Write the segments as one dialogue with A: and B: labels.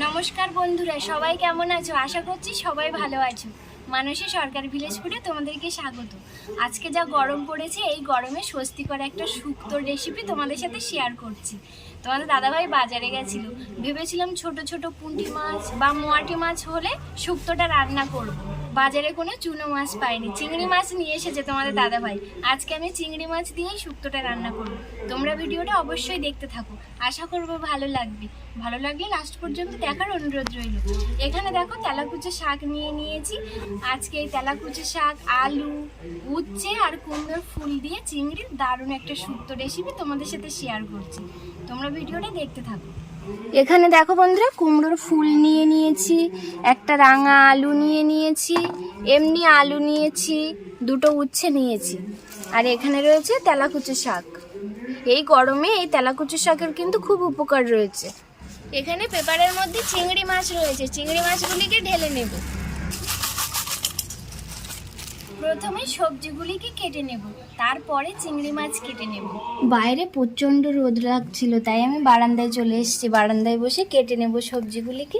A: নমস্কার বন্ধুরা, সবাই কেমন আছো? আশা করছি সবাই ভালো আছো। মানুষের সরকার ভিলেজ ফুডে তোমাদেরকে স্বাগত। আজকে যা গরম পড়েছে, এই গরমে স্বস্তিকর একটা শুক্তোর রেসিপি তোমাদের সাথে শেয়ার করছি। তোমাদের দাদাভাই বাজারে গেছিল। ভেবেছিলাম ছোট ছোট পুঁটি মাছ বা মোয়াটি মাছ হলে শুক্তোটা রান্না করব। বাজারে কোনো চুনো মাছ পাইনি। চিংড়ি মাছ নিয়ে এসেছে তোমাদের দাদাভাই। আজকে আমি চিংড়ি মাছ দিয়েই শুক্তোটা রান্না করব। তোমরা ভিডিওটা অবশ্যই দেখতে থাকো। আশা করব ভালো লাগবে। ভালো লাগলে লাস্ট পর্যন্ত দেখার অনুরোধ রইল। এখানে দেখো তেলাকুচো শাক নিয়ে নিয়েছি। আজকে এই তেলাকুচো শাক, আলু, উচ্ছে আর কুমড়োর ফুল দিয়ে চিংড়ির দারুণ একটা শুক্তো রেসিপি তোমাদের সাথে শেয়ার করছি। তোমরা দেখতে এখানে দেখো বন্ধুরা, কুমড়োর ফুল নিয়ে নিয়েছি, একটা রাঙা আলু নিয়ে নিয়েছি, এমনি আলু নিয়েছি, দুটো উচ্ছে নিয়েছি। আর এখানে রয়েছে তেলাকুচো শাক। এই গরমে এই তেলাকুচো শাকের কিন্তু খুব উপকার রয়েছে। এখানে পেপারের মধ্যে চিংড়ি মাছ রয়েছে। চিংড়ি মাছগুলিকে ঢেলে নেব। প্রথমে সবজিগুলিকে কেটে নেব, তারপরে চিংড়ি মাছ কেটে নেব। বাইরে প্রচণ্ড রোদ লাগছিল, তাই আমি বারান্দায় চলে এসেছি। বারান্দায় বসে কেটে নেব সবজিগুলিকে।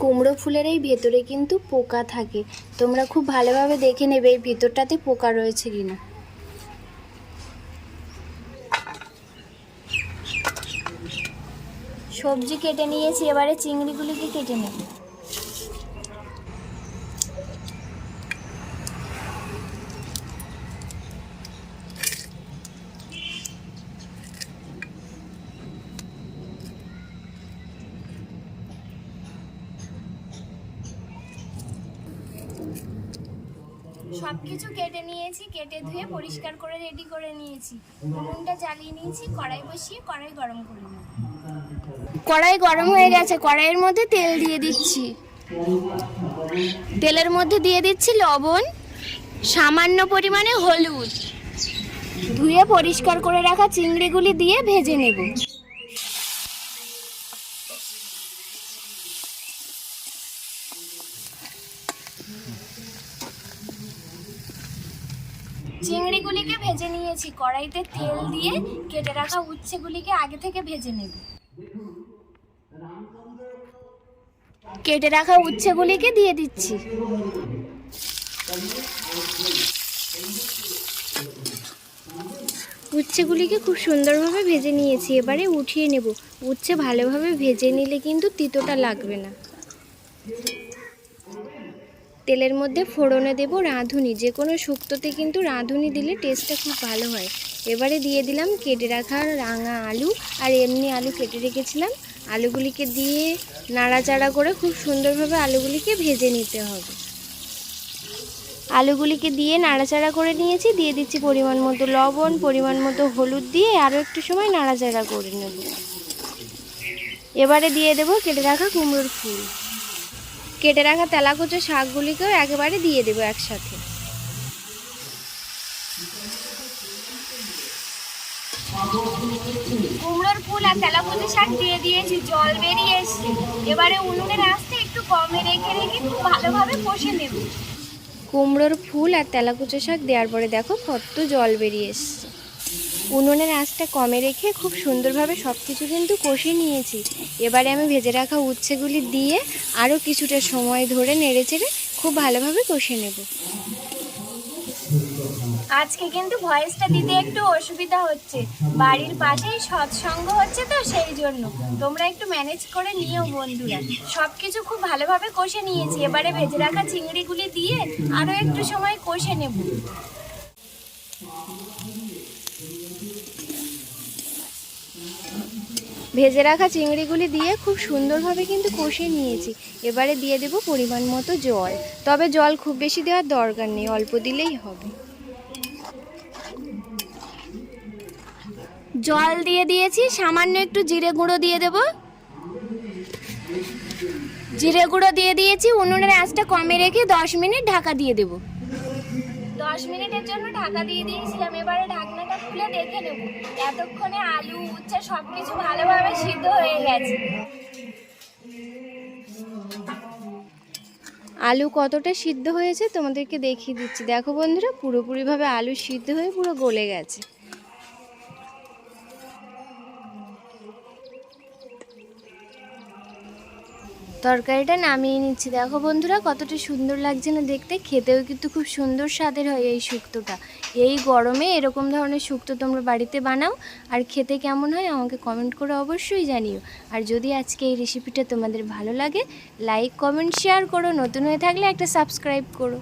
A: কুমড়ো ফুলের এই ভেতরে কিন্তু পোকা থাকে। তোমরা খুব ভালোভাবে দেখে নেবে এই ভেতরটাতে পোকা রয়েছে কিনা। সবজি কেটে নিয়েছি, এবারে চিংড়িগুলিকে কেটে নেব। সব কিছু কেটে নিয়েছি, কেটে ধুয়ে পরিষ্কার করে রেডি করে নিয়েছি। উনুনটা জ্বালিয়ে নিয়েছি, কড়াই বসিয়ে কড়াই গরম করে কড়াই গরম হয়ে গেছে, কড়াইয়ের মধ্যে তেল দিয়ে দিচ্ছি। তেলের মধ্যে দিয়ে দিচ্ছি লবণ, সামান্য পরিমাণে হলুদ। ধুয়ে পরিষ্কার করে রাখা চিংড়িগুলি দিয়ে ভেজে নেব। চিংড়িগুলিকে ভেজে নিয়েছি। কড়াইতে তেল দিয়ে কেটে রাখা উচ্ছেগুলিকে আগে থেকে ভেজে নেব। কেটে রাখা উচ্ছেগুলিকে দিয়ে দিচ্ছি। উচ্ছেগুলিকে খুব সুন্দরভাবে ভেজে নিয়েছি। এবারে উঠিয়ে নেব। উচ্ছে ভালোভাবে ভেজে নিলে কিন্তু তিতোটা লাগবে না। তেলের মধ্যে ফোড়নে দেব রাঁধুনি। যে কোনো শুক্তোতে কিন্তু রাঁধুনি দিলে টেস্টটা খুব ভালো হয়। এবারে দিয়ে দিলাম কেটে রাখা রাঙা আলু। আর এমনি আলু কেটে রেখেছিলাম। আলুগুলিকে দিয়ে নাড়াচাড়া করে খুব সুন্দরভাবে আলুগুলিকে ভেজে নিতে হবে। আলুগুলিকে দিয়ে নাড়াচাড়া করে নিয়েছি। দিয়ে দিচ্ছি পরিমাণ মতো লবণ, পরিমাণ মতো হলুদ দিয়ে আরও একটু সময় নাড়াচাড়া করে নেব। এবারে দিয়ে দেবো কেটে রাখা কুমড়োর ফুল। কেটে রাখা তেলাকুচো শাকগুলিকেও একেবারে দিয়ে দেবো একসাথে। কুমড়োর ফুল আর তেলাকুচো শাক দিয়ে দিয়েছি জল বেরিয়ে এসছে। এবারে উনুনের আঁচটা একটু কমে রেখে রেখে খুব ভালোভাবে কষে নেব। কুমড়োর ফুল আর তেলাকুচো শাক দেওয়ার পরে দেখো কত জল বেরিয়ে এসছে। উনুনের আঁচটা কমে রেখে খুব সুন্দরভাবে সব কিছু কিন্তু কষে নিয়েছি। এবারে আমি ভেজে রাখা উচ্ছেগুলি দিয়ে আরও কিছুটা সময় ধরে নেড়ে চেড়ে খুব ভালোভাবে কষে নেব। আজকে কিন্তু ভয়েসটা দিতে একটু অসুবিধা হচ্ছে। বাড়ির পাশেই সৎসঙ্গ হচ্ছে তো সেই জন্য। তোমরা একটু ম্যানেজ করে নিও বন্ধুরা। সব কিছু খুব ভালোভাবে কষে নিয়েছি। এবারে ভেজে রাখা চিংড়িগুলি দিয়ে আরও একটু সময় কষে নেব। ভেজে রাখা চিংড়িগুলি দিয়ে খুব সুন্দরভাবে কিন্তু কষে নিয়েছি। এবারে দিয়ে দেব পরিমাণ মতো জল। তবে জল খুব বেশি দেওয়ার দরকার নেই, অল্প দিলেই হবে। জল দিয়ে দিয়েছি, সামান্য একটু জিরে গুঁড়ো দিয়ে দেব। জিরে গুঁড়ো দিয়ে দিয়েছি, উনুনের আঁচটা কমে রেখে দশ মিনিট ঢাকা দিয়ে দেব। দশ মিনিটের জন্য ঢাকা দিয়ে দিয়েছিলাম। এবারে ঢাকনাটা খুলে দেখে নেব। এতক্ষণে আলু, উচ্ছে সব কিছু ভালোভাবে সিদ্ধ হয়ে গেছে। আলু কতটা সিদ্ধ হয়েছে তোমাদেরকে দেখিয়ে দিচ্ছি। দেখো বন্ধুরা, পুরোপুরিভাবে আলু সিদ্ধ হয়ে পুরো গলে গেছে। তরকারিটা নামিয়ে নিচ্ছি। দেখো বন্ধুরা, কতটা সুন্দর লাগছে না দেখতে। খেতেও কিন্তু খুব সুন্দর স্বাদের হয় এই শুক্তোটা। এই গরমে এরকম ধরনের শুক্তো তোমরা বাড়িতে বানাও, আর খেতে কেমন হয় আমাকে কমেন্ট করে অবশ্যই জানিও। আর যদি আজকে এই রেসিপিটা তোমাদের ভালো লাগে লাইক কমেন্ট শেয়ার করো। নতুন হয়ে থাকলে একটা সাবস্ক্রাইব করো।